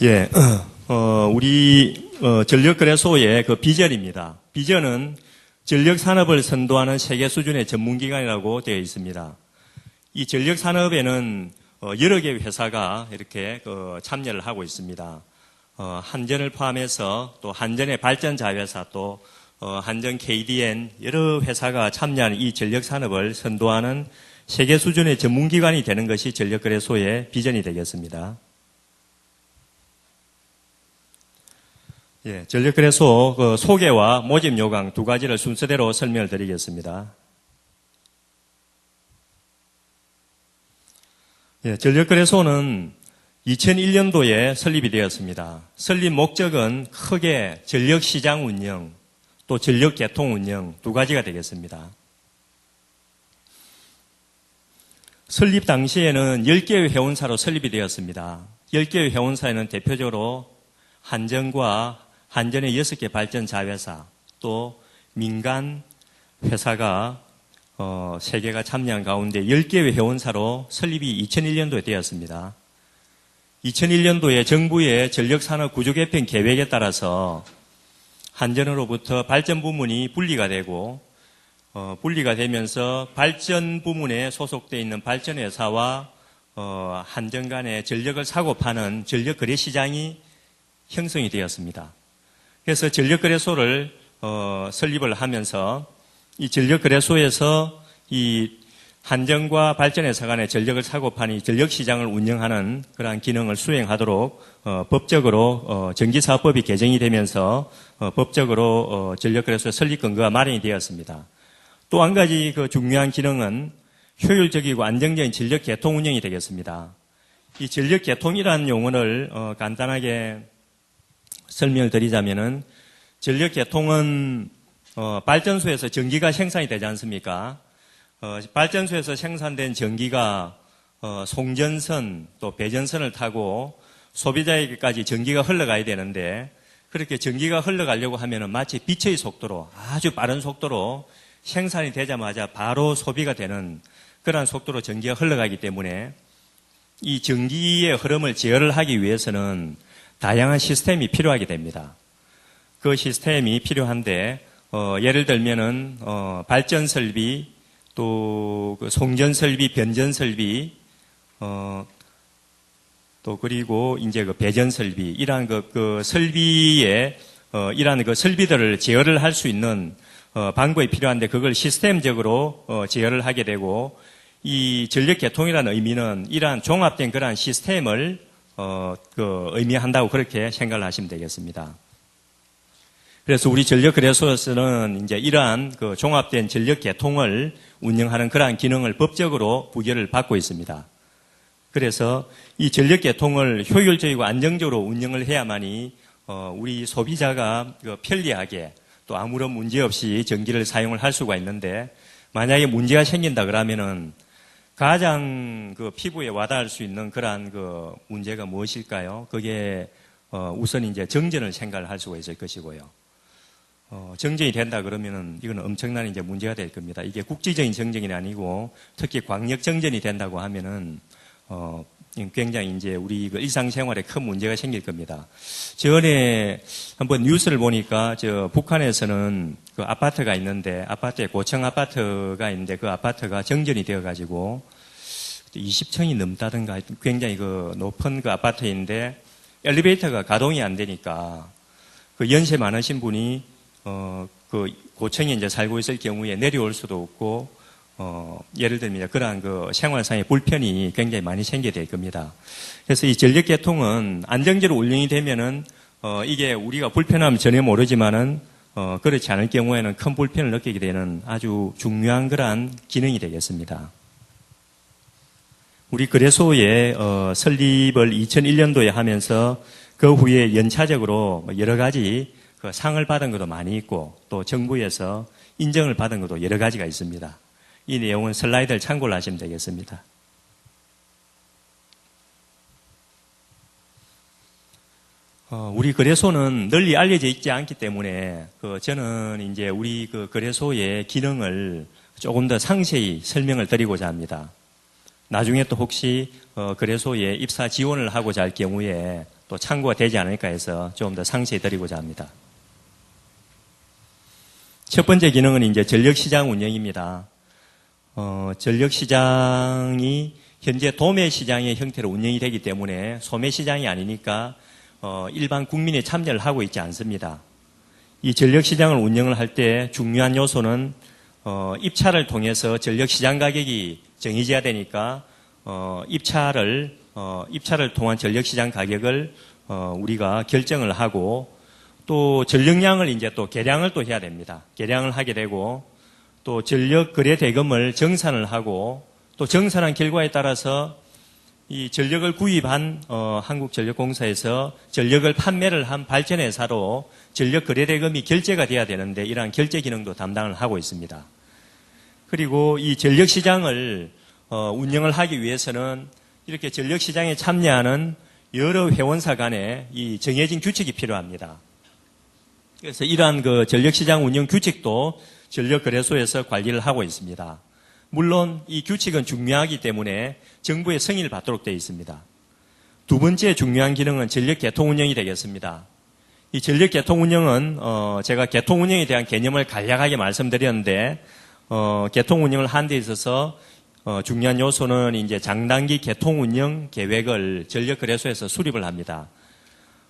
예, 어, 우리 어, 전력거래소의 그 비전입니다. 비전은 전력 산업을 선도하는 세계 수준의 전문기관이라고 되어 있습니다. 이 전력 산업에는 어, 여러 개의 회사가 이렇게 그 참여를 하고 있습니다. 어, 한전을 포함해서 또 한전의 발전 자회사 또 어, 한전 KDN 여러 회사가 참여하는 이 전력 산업을 선도하는 세계 수준의 전문기관이 되는 것이 전력거래소의 비전이 되겠습니다. 예, 전력거래소 그 소개와 모집 요강 두 가지를 순서대로 설명을 드리겠습니다. 예, 전력거래소는 2001년도에 설립이 되었습니다. 설립 목적은 크게 전력시장 운영, 또 전력개통 운영 두 가지가 되겠습니다. 설립 당시에는 10개의 회원사로 설립이 되었습니다. 10개의 회원사에는 대표적으로 한전과 한전의 6개 발전 자회사 또 민간 회사가 어, 3개가 참여한 가운데 10개의 회원사로 설립이 2001년도에 되었습니다. 2001년도에 정부의 전력산업 구조개편 계획에 따라서 한전으로부터 발전 부문이 분리가 되고 어, 분리가 되면서 발전 부문에 소속되어 있는 발전회사와 어, 한전 간의 전력을 사고 파는 전력 거래 시장이 형성이 되었습니다. 그래서 전력거래소를 어, 설립을 하면서 이 전력거래소에서 이 한전과 발전회사 간의 전력을 사고 파니 전력시장을 운영하는 그러한 기능을 수행하도록 어, 법적으로 어, 전기사업법이 개정이 되면서 어, 법적으로 어, 전력거래소 설립 근거가 마련이 되었습니다. 또 한 가지 그 중요한 기능은 효율적이고 안정적인 전력 개통 운영이 되겠습니다. 이 전력 개통이라는 용어를 어, 간단하게 설명을 드리자면은 전력 개통은 어, 발전소에서 전기가 생산이 되지 않습니까? 어, 발전소에서 생산된 전기가 어, 송전선 또 배전선을 타고 소비자에게까지 전기가 흘러가야 되는데 그렇게 전기가 흘러가려고 하면은 마치 빛의 속도로 아주 빠른 속도로 생산이 되자마자 바로 소비가 되는 그러한 속도로 전기가 흘러가기 때문에 이 전기의 흐름을 제어를 하기 위해서는 다양한 시스템이 필요하게 됩니다. 그 시스템이 필요한데 어, 예를 들면은 어, 발전 설비 또 그 송전 설비, 변전 설비 어, 또 그리고 이제 그 배전 설비 이러한 그, 그 설비에 어, 이러한 그 설비들을 제어를 할 수 있는 어, 방법이 필요한데 그걸 시스템적으로 어, 제어를 하게 되고 이 전력 개통이라는 의미는 이러한 종합된 그러한 시스템을 어, 그 의미한다고 그렇게 생각을 하시면 되겠습니다. 그래서 우리 전력 거래소에서는 이제 이러한 그 종합된 전력 개통을 운영하는 그러한 기능을 법적으로 부여를 받고 있습니다. 그래서 이 전력 개통을 효율적이고 안정적으로 운영을 해야만이 어, 우리 소비자가 그 편리하게 또 아무런 문제 없이 전기를 사용을 할 수가 있는데 만약에 문제가 생긴다 그러면은 가장 그 피부에 와닿을 수 있는 그러한 그 문제가 무엇일까요? 그게 어, 우선 이제 정전을 생각을 할 수가 있을 것이고요. 어, 정전이 된다 그러면은 이거는 엄청난 이제 문제가 될 겁니다. 이게 국지적인 정전이 아니고 특히 광역 정전이 된다고 하면은 어, 굉장히 이제 우리 그 일상생활에 큰 문제가 생길 겁니다. 전에 한번 뉴스를 보니까 저 북한에서는 그 아파트가 있는데 아파트에 고층 아파트가 있는데 그 아파트가 정전이 되어 가지고 20층이 넘다든가 굉장히 그 높은 그 아파트인데 엘리베이터가 가동이 안 되니까 그 연세 많으신 분이 어 그 고층에 이제 살고 있을 경우에 내려올 수도 없고 어, 예를 들면 그러한 그 생활상의 불편이 굉장히 많이 생기게 될 겁니다. 그래서 이 전력 개통은 안정적으로 운영이 되면은 어, 이게 우리가 불편하면 전혀 모르지만은 어, 그렇지 않을 경우에는 큰 불편을 느끼게 되는 아주 중요한 그러한 기능이 되겠습니다. 우리 거래소의 어, 설립을 2001년도에 하면서 그 후에 연차적으로 뭐 여러 가지 그 상을 받은 것도 많이 있고 또 정부에서 인정을 받은 것도 여러 가지가 있습니다. 이 내용은 슬라이드를 참고를 하시면 되겠습니다. 어, 우리 거래소는 널리 알려져 있지 않기 때문에 그 저는 이제 우리 그 거래소의 기능을 조금 더 상세히 설명을 드리고자 합니다. 나중에 또 혹시 어, 거래소에 입사 지원을 하고자 할 경우에 또 참고가 되지 않을까 해서 좀 더 상세히 드리고자 합니다. 첫 번째 기능은 이제 전력 시장 운영입니다. 어, 전력 시장이 현재 도매 시장의 형태로 운영이 되기 때문에 소매 시장이 아니니까 어, 일반 국민이 참여를 하고 있지 않습니다. 이 전력 시장을 운영을 할 때 중요한 요소는 어, 입찰을 통해서 전력 시장 가격이 정해져야 되니까 어, 입찰을 어, 입찰을 통한 전력 시장 가격을 어, 우리가 결정을 하고 또 전력량을 이제 또 계량을 또 해야 됩니다. 계량을 하게 되고 또 전력 거래 대금을 정산을 하고 또 정산한 결과에 따라서 이 전력을 구입한 어, 한국전력공사에서 전력을 판매를 한 발전회사로 전력 거래 대금이 결제가 돼야 되는데 이러한 결제 기능도 담당을 하고 있습니다. 그리고 이 전력 시장을 어, 운영을 하기 위해서는 이렇게 전력 시장에 참여하는 여러 회원사 간에 이 정해진 규칙이 필요합니다. 그래서 이러한 그 전력 시장 운영 규칙도 전력 거래소에서 관리를 하고 있습니다. 물론 이 규칙은 중요하기 때문에 정부의 승인을 받도록 되어 있습니다. 두 번째 중요한 기능은 전력 개통 운영이 되겠습니다. 이 전력 개통 운영은 어, 제가 개통 운영에 대한 개념을 간략하게 말씀드렸는데 어, 개통 운영을 한데 있어서 어, 중요한 요소는 이제 장단기 개통 운영 계획을 전력 거래소에서 수립을 합니다.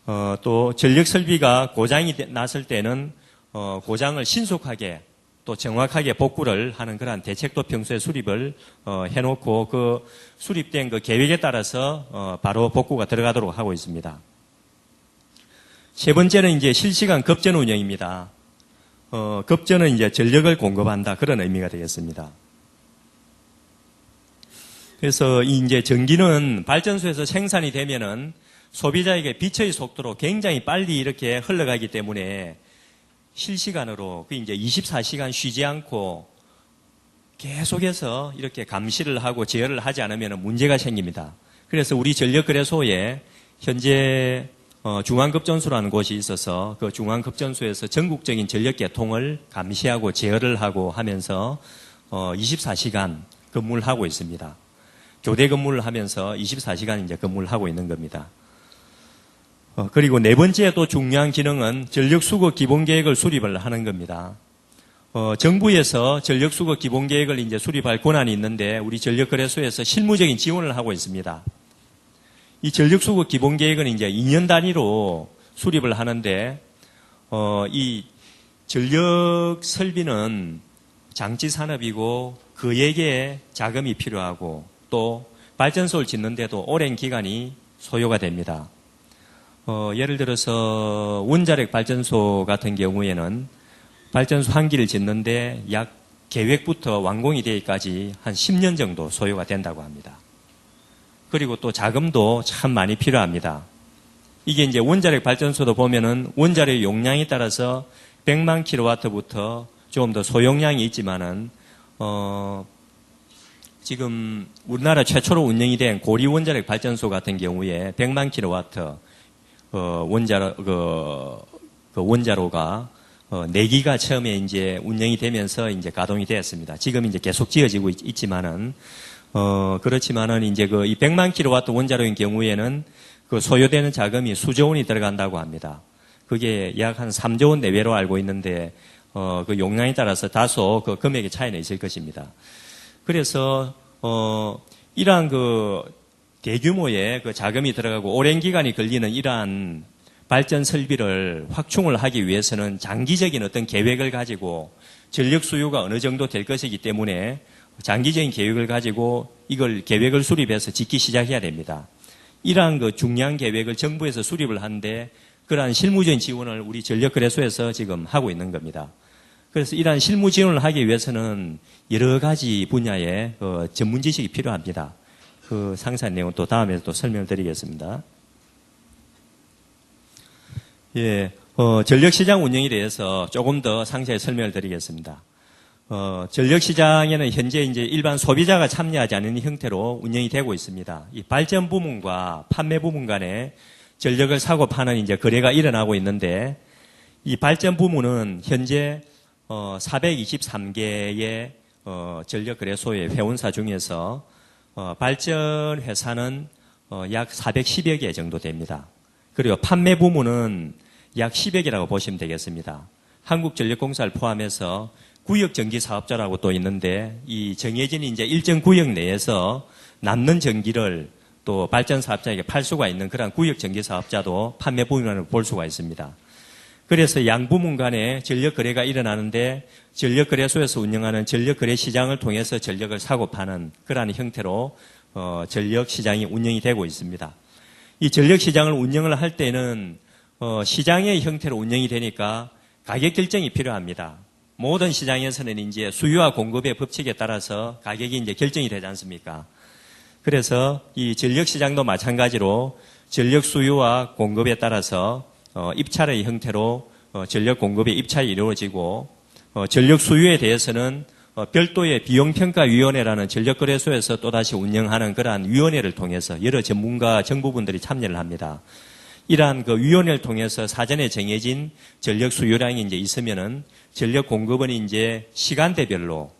어, 또 전력 설비가 고장이 되- 났을 때는 어, 고장을 신속하게 또 정확하게 복구를 하는 그러한 대책도 평소에 수립을 어, 해놓고 그 수립된 그 계획에 따라서 어, 바로 복구가 들어가도록 하고 있습니다. 세 번째는 이제 실시간 급전 운영입니다. 어, 급전은 이제 전력을 공급한다 그런 의미가 되겠습니다. 그래서 이 이제 전기는 발전소에서 생산이 되면은 소비자에게 빛의 속도로 굉장히 빨리 이렇게 흘러가기 때문에 실시간으로 그 이제 24시간 쉬지 않고 계속해서 이렇게 감시를 하고 제어를 하지 않으면 문제가 생깁니다. 그래서 우리 전력거래소에 현재 어, 중앙급전소라는 곳이 있어서 그 중앙급전소에서 전국적인 전력 개통을 감시하고 제어를 하고 하면서 어, 24시간 근무를 하고 있습니다. 교대 근무를 하면서 24시간 이제 근무를 하고 있는 겁니다. 어, 그리고 네 번째 또 중요한 기능은 전력수거 기본계획을 수립을 하는 겁니다. 어, 정부에서 전력수거 기본계획을 이제 수립할 권한이 있는데 우리 전력거래소에서 실무적인 지원을 하고 있습니다. 이 전력수거 기본계획은 이제 2년 단위로 수립을 하는데 어, 이 전력 설비는 장치 산업이고 그에게 자금이 필요하고 또 발전소를 짓는데도 오랜 기간이 소요가 됩니다. 어, 예를 들어서 원자력 발전소 같은 경우에는 발전소 한 기를 짓는데 약 계획부터 완공이 되기까지 한 10년 정도 소요가 된다고 합니다. 그리고 또 자금도 참 많이 필요합니다. 이게 이제 원자력 발전소도 보면은 원자력 용량에 따라서 100만 킬로와트부터 조금 더 소용량이 있지만은 어 지금 우리나라 최초로 운영이 된 고리 원자력 발전소 같은 경우에 100만 킬로와트 어, 원자로 그, 그 원자로가 어, 4기가 처음에 이제 운영이 되면서 이제 가동이 되었습니다. 지금 이제 계속 지어지고 있, 지만은 어, 그렇지만은 이제 그 이 100만 킬로와트 원자로인 경우에는 그 소요되는 자금이 수조 원이 들어간다고 합니다. 그게 약 한 3조 원 내외로 알고 있는데 어, 그 용량에 따라서 다소 그 금액의 차이는 있을 것입니다. 그래서 어, 이러한 그 대규모의 그 자금이 들어가고 오랜 기간이 걸리는 이러한 발전 설비를 확충을 하기 위해서는 장기적인 어떤 계획을 가지고 전력 수요가 어느 정도 될 것이기 때문에 장기적인 계획을 가지고 이걸 계획을 수립해서 짓기 시작해야 됩니다. 이러한 그 중요한 계획을 정부에서 수립을 하는데 그러한 실무적인 지원을 우리 전력거래소에서 지금 하고 있는 겁니다. 그래서 이러한 실무 지원을 하기 위해서는 여러 가지 분야의 어, 전문 지식이 필요합니다. 그 상세한 내용은 또 다음에 또 설명을 드리겠습니다. 예, 어, 전력시장 운영에 대해서 조금 더 상세히 설명을 드리겠습니다. 어, 전력시장에는 현재 이제 일반 소비자가 참여하지 않는 형태로 운영이 되고 있습니다. 이 발전 부문과 판매 부문 간에 전력을 사고 파는 이제 거래가 일어나고 있는데 이 발전 부문은 현재 어, 423개의 어, 전력 거래소의 회원사 중에서 어, 발전 회사는 어, 약 410여 개 정도 됩니다. 그리고 판매 부문은 약 10여 개라고 보시면 되겠습니다. 한국전력공사를 포함해서 구역 전기 사업자라고 또 있는데 이 정해진 이제 일정 구역 내에서 남는 전기를 또 발전 사업자에게 팔 수가 있는 그런 구역 전기 사업자도 판매 부문을 볼 수가 있습니다. 그래서 양 부문 간에 전력 거래가 일어나는데 전력 거래소에서 운영하는 전력 거래 시장을 통해서 전력을 사고 파는 그러한 형태로 어, 전력 시장이 운영이 되고 있습니다. 이 전력 시장을 운영을 할 때는 어, 시장의 형태로 운영이 되니까 가격 결정이 필요합니다. 모든 시장에서는 이제 수요와 공급의 법칙에 따라서 가격이 이제 결정이 되지 않습니까? 그래서 이 전력 시장도 마찬가지로 전력 수요와 공급에 따라서 어, 입찰의 형태로 어, 전력 공급의 입찰이 이루어지고 어, 전력 수요에 대해서는 어, 별도의 비용평가위원회라는 전력거래소에서 또다시 운영하는 그러한 위원회를 통해서 여러 전문가 정부분들이 참여를 합니다. 이러한 그 위원회를 통해서 사전에 정해진 전력 수요량이 이제 있으면은 전력 공급은 이제 시간대별로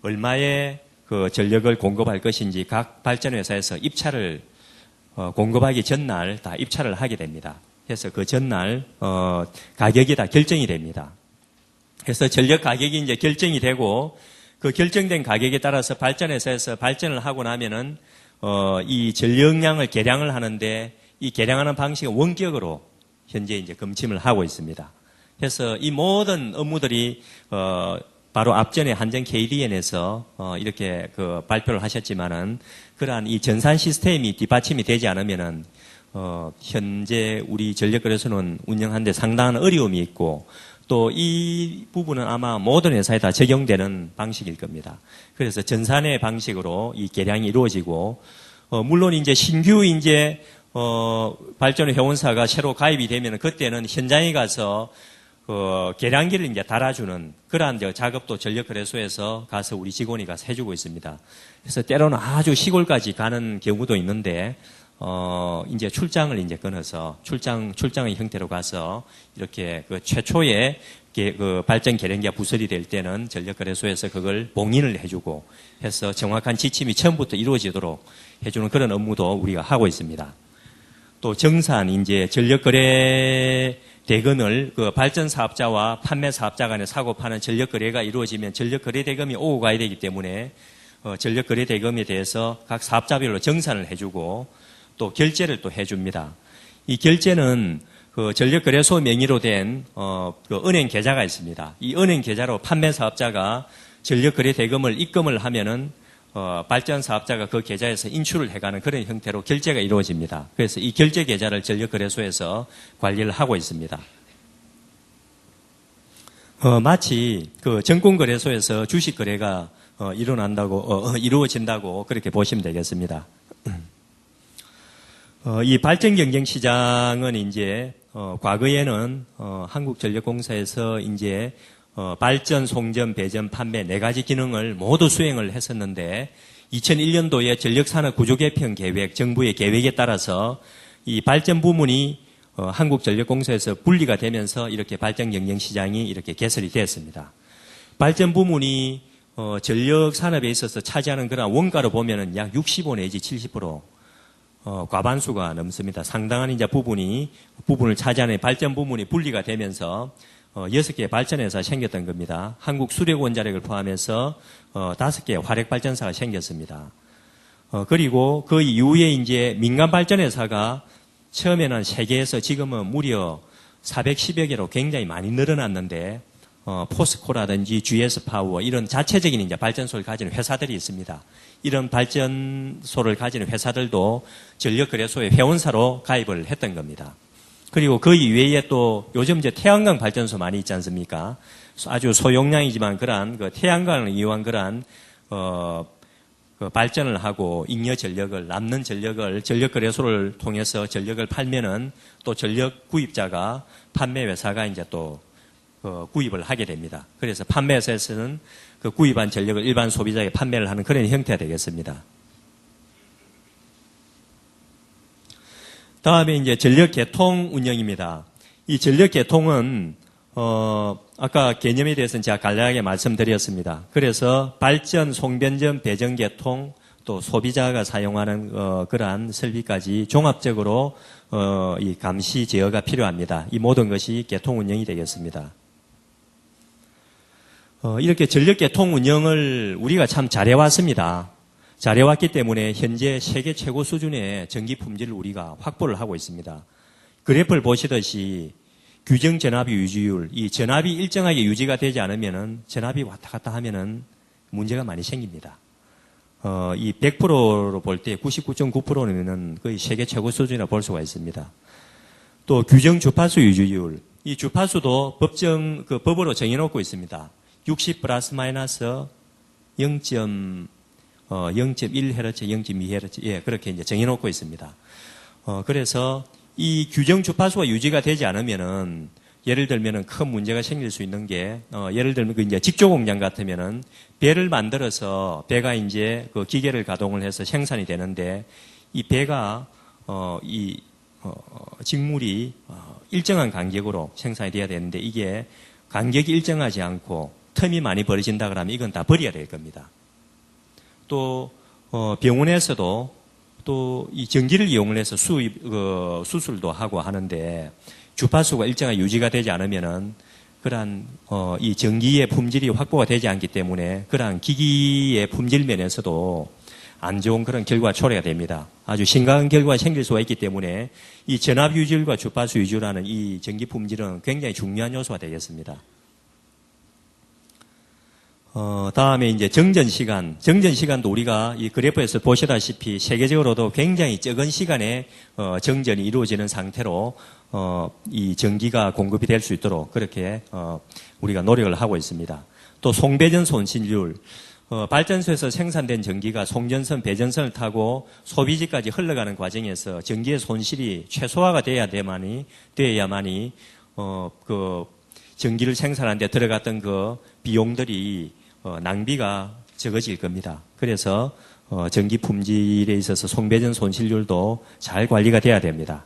얼마의 그 전력을 공급할 것인지 각 발전회사에서 입찰을 어, 공급하기 전날 다 입찰을 하게 됩니다. 그래서 그 전날 어, 가격이 다 결정이 됩니다. 그래서 전력 가격이 이제 결정이 되고 그 결정된 가격에 따라서 발전회사에서 발전을 하고 나면은 어, 이 전력량을 계량을 하는데 이 계량하는 방식은 원격으로 현재 이제 검침을 하고 있습니다. 그래서 이 모든 업무들이 어, 바로 앞전에 한정 KDN에서 어, 이렇게 그 발표를 하셨지만은 그러한 이 전산 시스템이 뒷받침이 되지 않으면은 어, 현재 우리 전력거래소는 운영하는데 상당한 어려움이 있고 또 이 부분은 아마 모든 회사에 다 적용되는 방식일 겁니다. 그래서 전산의 방식으로 이 계량이 이루어지고 어, 물론 이제 신규 이제 어, 발전 회원사가 새로 가입이 되면 그때는 현장에 가서 그 계량기를 이제 달아주는 그러한 저 작업도 전력거래소에서 가서 우리 직원이 가서 해주고 있습니다. 그래서 때로는 아주 시골까지 가는 경우도 있는데 어, 이제 출장을 이제 끊어서 출장, 출장의 형태로 가서 이렇게 그 최초의 게- 그 발전 계량기가 부설이 될 때는 전력거래소에서 그걸 봉인을 해주고 해서 정확한 지침이 처음부터 이루어지도록 해주는 그런 업무도 우리가 하고 있습니다. 또 정산 이제 전력거래 대금을 그 발전 사업자와 판매 사업자 간에 사고 파는 전력거래가 이루어지면 전력거래 대금이 오고 가야 되기 때문에 어, 전력거래 대금에 대해서 각 사업자별로 정산을 해주고 또 결제를 또 해줍니다. 이 결제는 그 전력거래소 명의로 된 어, 그 은행 계좌가 있습니다. 이 은행 계좌로 판매 사업자가 전력거래 대금을 입금을 하면은 어, 발전 사업자가 그 계좌에서 인출을 해가는 그런 형태로 결제가 이루어집니다. 그래서 이 결제 계좌를 전력거래소에서 관리를 하고 있습니다. 어, 마치 그 정권거래소에서 주식 거래가 어, 일어난다고 어, 어, 이루어진다고 그렇게 보시면 되겠습니다. 어, 이 발전 경쟁 시장은 이제 어, 과거에는 어, 한국전력공사에서 이제 어, 발전, 송전, 배전, 판매 네 가지 기능을 모두 수행을 했었는데 2001년도에 전력산업 구조 개편 계획, 정부의 계획에 따라서 이 발전 부문이 어, 한국전력공사에서 분리가 되면서 이렇게 발전 경쟁 시장이 이렇게 개설이 되었습니다. 발전 부문이 어, 전력 산업에 있어서 차지하는 그런 원가로 보면은 약 65 내지 70% 어, 과반수가 넘습니다. 상당한 이제 부분이 부분을 차지하는 발전 부문이 분리가 되면서 어, 6개의 발전회사 생겼던 겁니다. 한국 수력 원자력을 포함해서 어, 5개의 화력 발전사가 생겼습니다. 어, 그리고 그 이후에 이제 민간 발전회사가 처음에는 세계에서 지금은 무려 410여 개로 굉장히 많이 늘어났는데 어, 포스코라든지 GS 파워 이런 자체적인 이제 발전소를 가지는 회사들이 있습니다. 이런 발전소를 가지는 회사들도 전력거래소의 회원사로 가입을 했던 겁니다. 그리고 그 이외에 또 요즘 이제 태양광 발전소 많이 있지 않습니까? 아주 소용량이지만 그러한 그 태양광을 이용한 그러한 어, 그 발전을 하고 잉여 전력을 남는 전력을 전력 거래소를 통해서 전력을 팔면은 또 전력 구입자가 판매 회사가 이제 또 어, 구입을 하게 됩니다. 그래서 판매 회사에서는 그 구입한 전력을 일반 소비자에게 판매를 하는 그런 형태가 되겠습니다. 다음에 이제 전력 개통 운영입니다. 이 전력 개통은 어, 아까 개념에 대해서는 제가 간략하게 말씀드렸습니다. 그래서 발전, 송변전, 배전 개통, 또 소비자가 사용하는 어, 그러한 설비까지 종합적으로 어, 이 감시 제어가 필요합니다. 이 모든 것이 개통 운영이 되겠습니다. 어, 이렇게 전력 개통 운영을 우리가 참 잘해왔습니다. 잘해왔기 때문에 현재 세계 최고 수준의 전기 품질을 우리가 확보를 하고 있습니다. 그래프를 보시듯이 규정 전압이 유지율, 이 전압이 일정하게 유지가 되지 않으면은 전압이 왔다 갔다 하면은 문제가 많이 생깁니다. 어, 이 100%로 볼 때 99.9%는 거의 세계 최고 수준이라 볼 수가 있습니다. 또 규정 주파수 유지율, 이 주파수도 법정 그 법으로 정해놓고 있습니다. 60 플러스 마이너스 0. 어, 0.1헤르츠, 0.2헤르츠, 예, 그렇게 이제 정해놓고 있습니다. 어, 그래서 이 규정 주파수가 유지가 되지 않으면은 예를 들면은 큰 문제가 생길 수 있는 게 어, 예를 들면 그 이제 직조 공장 같으면은 배를 만들어서 배가 이제 그 기계를 가동을 해서 생산이 되는데 이 배가 어, 이 어, 직물이 어, 일정한 간격으로 생산이 돼야 되는데 이게 간격이 일정하지 않고 텀이 많이 벌어진다 그러면 이건 다 버려야 될 겁니다. 또 어, 병원에서도 또 이 전기를 이용을 해서 수입 어, 수술도 하고 하는데 주파수가 일정하게 유지가 되지 않으면은 그러한 어, 이 전기의 품질이 확보가 되지 않기 때문에 그러한 기기의 품질 면에서도 안 좋은 그런 결과가 초래가 됩니다. 아주 심각한 결과가 생길 수가 있기 때문에 이 전압 유지율과 주파수 유지율하는 이 전기 품질은 굉장히 중요한 요소가 되겠습니다. 어, 다음에 이제 정전 시간. 정전 시간도 우리가 이 그래프에서 보시다시피 세계적으로도 굉장히 적은 시간에 어, 정전이 이루어지는 상태로 어, 이 전기가 공급이 될 수 있도록 그렇게 어, 우리가 노력을 하고 있습니다. 또 송배전 손실률. 어, 발전소에서 생산된 전기가 송전선, 배전선을 타고 소비지까지 흘러가는 과정에서 전기의 손실이 최소화가 돼야 돼만이, 돼야만이, 어, 그, 전기를 생산하는 데 들어갔던 그 비용들이 어, 낭비가 적어질 겁니다. 그래서 어, 전기 품질에 있어서 송배전 손실률도 잘 관리가 돼야 됩니다.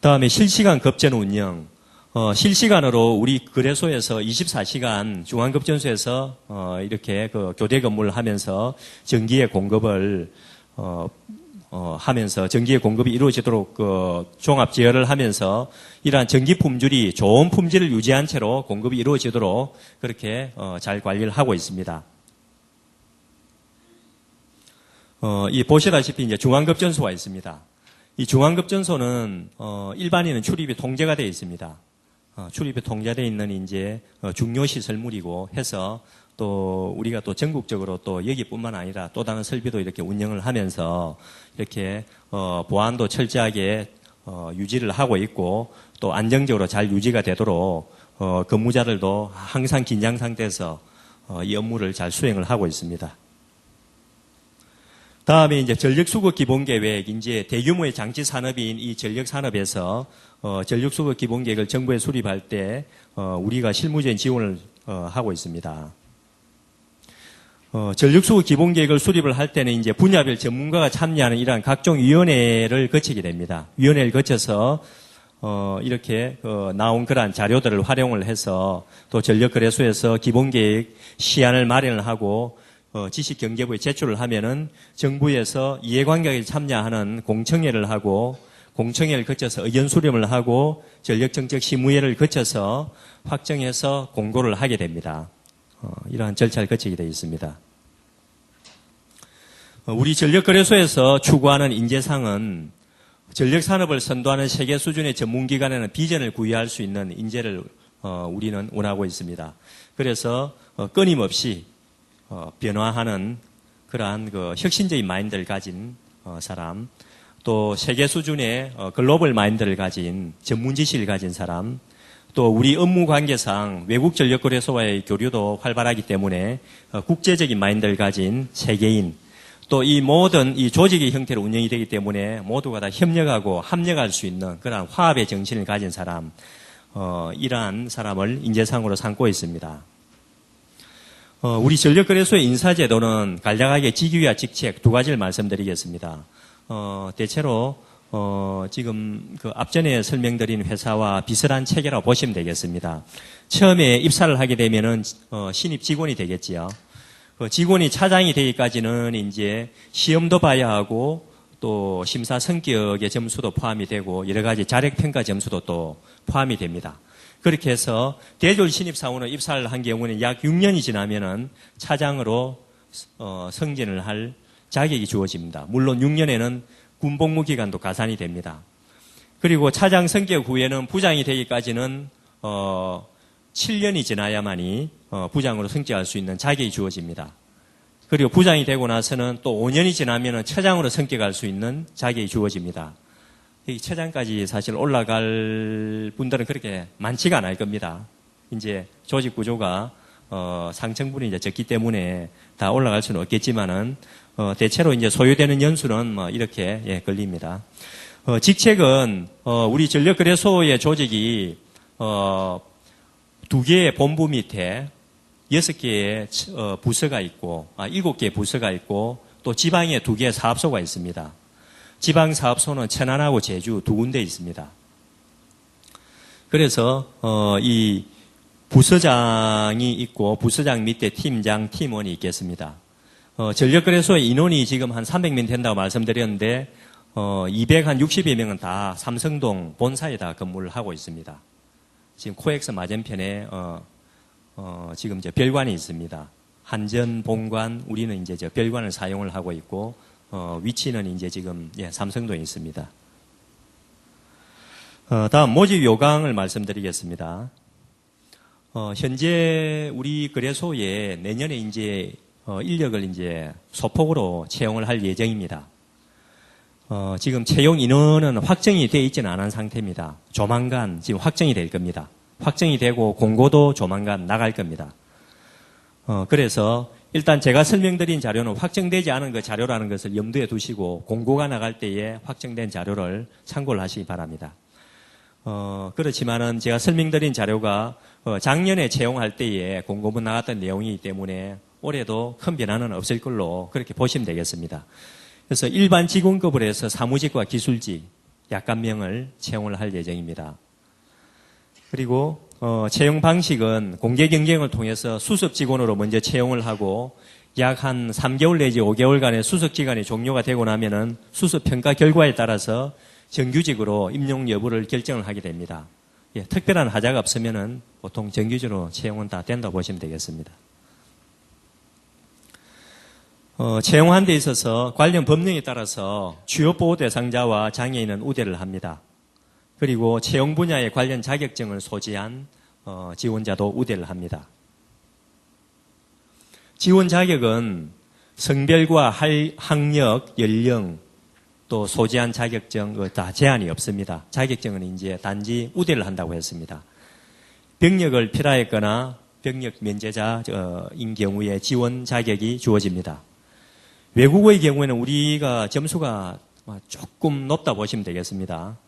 다음에 실시간 급전 운영. 어, 실시간으로 우리 거래소에서 24시간 중앙급전소에서 어, 이렇게 그 교대 근무를 하면서 전기의 공급을 어, 어, 하면서 전기의 공급이 이루어지도록 그 종합 제어를 하면서 이러한 전기 품질이 좋은 품질을 유지한 채로 공급이 이루어지도록 그렇게 어, 잘 관리를 하고 있습니다. 어, 이 보시다시피 이제 중앙급전소가 있습니다. 이 중앙급전소는 어, 일반인은 출입이 통제가 되어 있습니다. 어, 출입이 통제되어 있는 이제 어, 중요 시설물이고 해서 또 우리가 또 전국적으로 또 여기뿐만 아니라 또 다른 설비도 이렇게 운영을 하면서 이렇게 어, 보안도 철저하게 어, 유지를 하고 있고 또 안정적으로 잘 유지가 되도록 어, 근무자들도 항상 긴장 상태에서 어, 이 업무를 잘 수행을 하고 있습니다. 다음에 이제 전력 수급 기본 계획, 이제 대규모의 장치 산업인 이 전력 산업에서 어, 전력 수급 기본 계획을 정부에 수립할 때 어, 우리가 실무적인 지원을 어, 하고 있습니다. 어, 전력수급 기본 계획을 수립을 할 때는 이제 분야별 전문가가 참여하는 이러한 각종 위원회를 거치게 됩니다. 위원회를 거쳐서 어, 이렇게 어, 나온 그러한 자료들을 활용을 해서 또 전력거래소에서 기본 계획 시안을 마련을 하고 어, 지식경제부에 제출을 하면은 정부에서 이해관계에 참여하는 공청회를 하고 공청회를 거쳐서 의견 수렴을 하고 전력정책 심의회를 거쳐서 확정해서 공고를 하게 됩니다. 어, 이러한 절차를 거치게 되어 있습니다. 어, 우리 전력거래소에서 추구하는 인재상은 전력산업을 선도하는 세계 수준의 전문기관에는 비전을 구현할 수 있는 인재를 어, 우리는 원하고 있습니다. 그래서 어, 끊임없이 어, 변화하는 그러한 그 혁신적인 마인드를 가진 어, 사람, 또 세계 수준의 어, 글로벌 마인드를 가진 전문 지식을 가진 사람, 또 우리 업무 관계상 외국 전력거래소와의 교류도 활발하기 때문에 어, 국제적인 마인드를 가진 세계인, 또 이 모든 이 조직의 형태로 운영이 되기 때문에 모두가 다 협력하고 합력할 수 있는 그러한 화합의 정신을 가진 사람, 어, 이러한 사람을 인재상으로 삼고 있습니다. 어, 우리 전력거래소의 인사제도는 간략하게 직위와 직책 두 가지를 말씀드리겠습니다. 어, 대체로 어, 지금 그 앞전에 설명드린 회사와 비슷한 체계라고 보시면 되겠습니다. 처음에 입사를 하게 되면은 어, 신입 직원이 되겠지요. 그 직원이 차장이 되기까지는 이제 시험도 봐야 하고 또 심사 성격의 점수도 포함이 되고 여러 가지 자력 평가 점수도 또 포함이 됩니다. 그렇게 해서 대졸 신입 사원으로 입사를 한 경우는 약 6년이 지나면은 차장으로 어, 승진을 할 자격이 주어집니다. 물론 6년에는 군복무 기간도 가산이 됩니다. 그리고 차장 성격 후에는 부장이 되기까지는 어, 7년이 지나야만이 어, 부장으로 승진할 수 있는 자격이 주어집니다. 그리고 부장이 되고 나서는 또 5년이 지나면은 처장으로 성격할 수 있는 자격이 주어집니다. 이 처장까지 사실 올라갈 분들은 그렇게 많지가 않을 겁니다. 이제 조직 구조가 어, 상층분이 이제 적기 때문에 다 올라갈 수는 없겠지만은 어, 대체로 이제 소요되는 연수는 뭐 이렇게 예, 걸립니다. 어, 직책은 어, 우리 전력거래소의 조직이 어, 두 개의 본부 밑에 여섯 개의 어, 부서가 있고 아, 일곱 개의 부서가 있고 또 지방에 두 개의 사업소가 있습니다. 지방 사업소는 천안하고 제주 두 군데 있습니다. 그래서 어, 이 부서장이 있고 부서장 밑에 팀장, 팀원이 있겠습니다. 어, 전력거래소의 인원이 지금 한 300명 된다고 말씀드렸는데 어, 260여 명은 다 삼성동 본사에다 근무를 하고 있습니다. 지금 코엑스 맞은편에 어, 어, 지금 이제 별관이 있습니다. 한전 본관 우리는 이제 저 별관을 사용을 하고 있고 어, 위치는 이제 지금 예, 삼성동에 있습니다. 어, 다음 모집 요강을 말씀드리겠습니다. 어, 현재 우리 거래소에 내년에 이제 어, 인력을 이제 소폭으로 채용을 할 예정입니다. 어, 지금 채용 인원은 확정이 되어 있지는 않은 상태입니다. 조만간 지금 확정이 될 겁니다. 확정이 되고 공고도 조만간 나갈 겁니다. 어, 그래서 일단 제가 설명드린 자료는 확정되지 않은 그 자료라는 것을 염두에 두시고 공고가 나갈 때에 확정된 자료를 참고를 하시기 바랍니다. 어, 그렇지만은 제가 설명드린 자료가 어, 작년에 채용할 때에 공고문 나갔던 내용이기 때문에 올해도 큰 변화는 없을 걸로 그렇게 보시면 되겠습니다. 그래서 일반 직원급으로 해서 사무직과 기술직 약간명을 채용을 할 예정입니다. 그리고 어, 채용 방식은 공개 경쟁을 통해서 수습 직원으로 먼저 채용을 하고 약 한 3개월 내지 5개월간의 수습 기간이 종료가 되고 나면은 수습 평가 결과에 따라서 정규직으로 임용 여부를 결정을 하게 됩니다. 예, 특별한 하자가 없으면은 보통 정규직으로 채용은 다 된다고 보시면 되겠습니다. 어, 채용한 데 있어서 관련 법령에 따라서 주요 보호 대상자와 장애인은 우대를 합니다. 그리고 채용 분야의 관련 자격증을 소지한 어, 지원자도 우대를 합니다. 지원 자격은 성별과 할- 학력, 연령, 또 소지한 자격증 그다 제한이 없습니다. 자격증은 이제 단지 우대를 한다고 했습니다. 병력을 필요했거나 병력 면제자인 경우에 지원 자격이 주어집니다. 외국어의 경우에는 우리가 점수가 조금 높다 보시면 되겠습니다.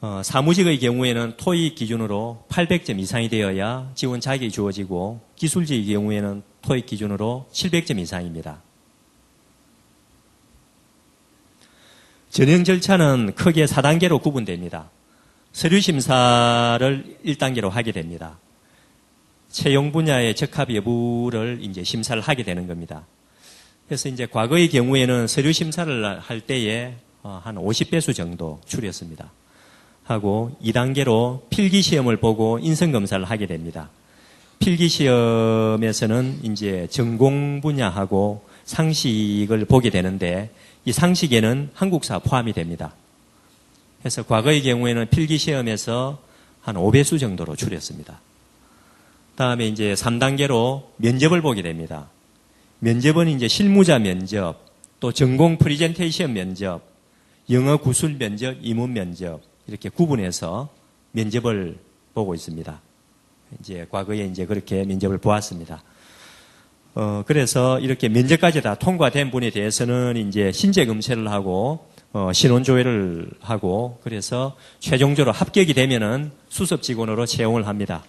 어, 사무직의 경우에는 토익 기준으로 800점 이상이 되어야 지원 자격이 주어지고 기술직의 경우에는 토익 기준으로 700점 이상입니다. 전형 절차는 크게 4단계로 구분됩니다. 서류 심사를 1단계로 하게 됩니다. 채용 분야의 적합 여부를 이제 심사를 하게 되는 겁니다. 그래서 이제 과거의 경우에는 서류 심사를 할 때에 어, 한 50배수 정도 줄였습니다. 하고 2단계로 필기 시험을 보고 인성 검사를 하게 됩니다. 필기 시험에서는 이제 전공 분야하고 상식을 보게 되는데 이 상식에는 한국사 포함이 됩니다. 그래서 과거의 경우에는 필기 시험에서 한 5배수 정도로 줄였습니다. 다음에 이제 3단계로 면접을 보게 됩니다. 면접은 이제 실무자 면접, 또 전공 프리젠테이션 면접, 영어 구술 면접, 이문 면접 이렇게 구분해서 면접을 보고 있습니다. 이제 과거에 이제 그렇게 면접을 보았습니다. 어, 그래서 이렇게 면접까지 다 통과된 분에 대해서는 이제 신체 검체를 하고 어, 신원 조회를 하고 그래서 최종적으로 합격이 되면은 수습 직원으로 채용을 합니다.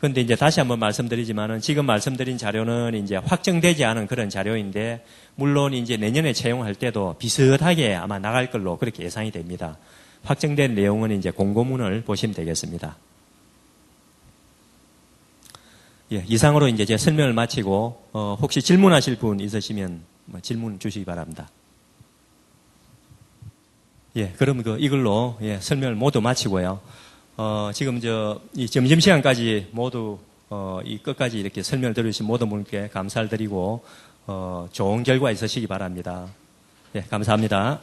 그런데 이제 다시 한번 말씀드리지만은 지금 말씀드린 자료는 이제 확정되지 않은 그런 자료인데 물론 이제 내년에 채용할 때도 비슷하게 아마 나갈 걸로 그렇게 예상이 됩니다. 확정된 내용은 이제 공고문을 보시면 되겠습니다. 예, 이상으로 이제 제 설명을 마치고 어, 혹시 질문하실 분 있으시면 뭐 질문 주시기 바랍니다. 예, 그럼 그 이걸로 예, 설명을 모두 마치고요. 어, 지금 저 이 점심 시간까지 모두 어, 이 끝까지 이렇게 설명을 들으신 모든 분께 감사를 드리고 어, 좋은 결과 있으시기 바랍니다. 예, 감사합니다.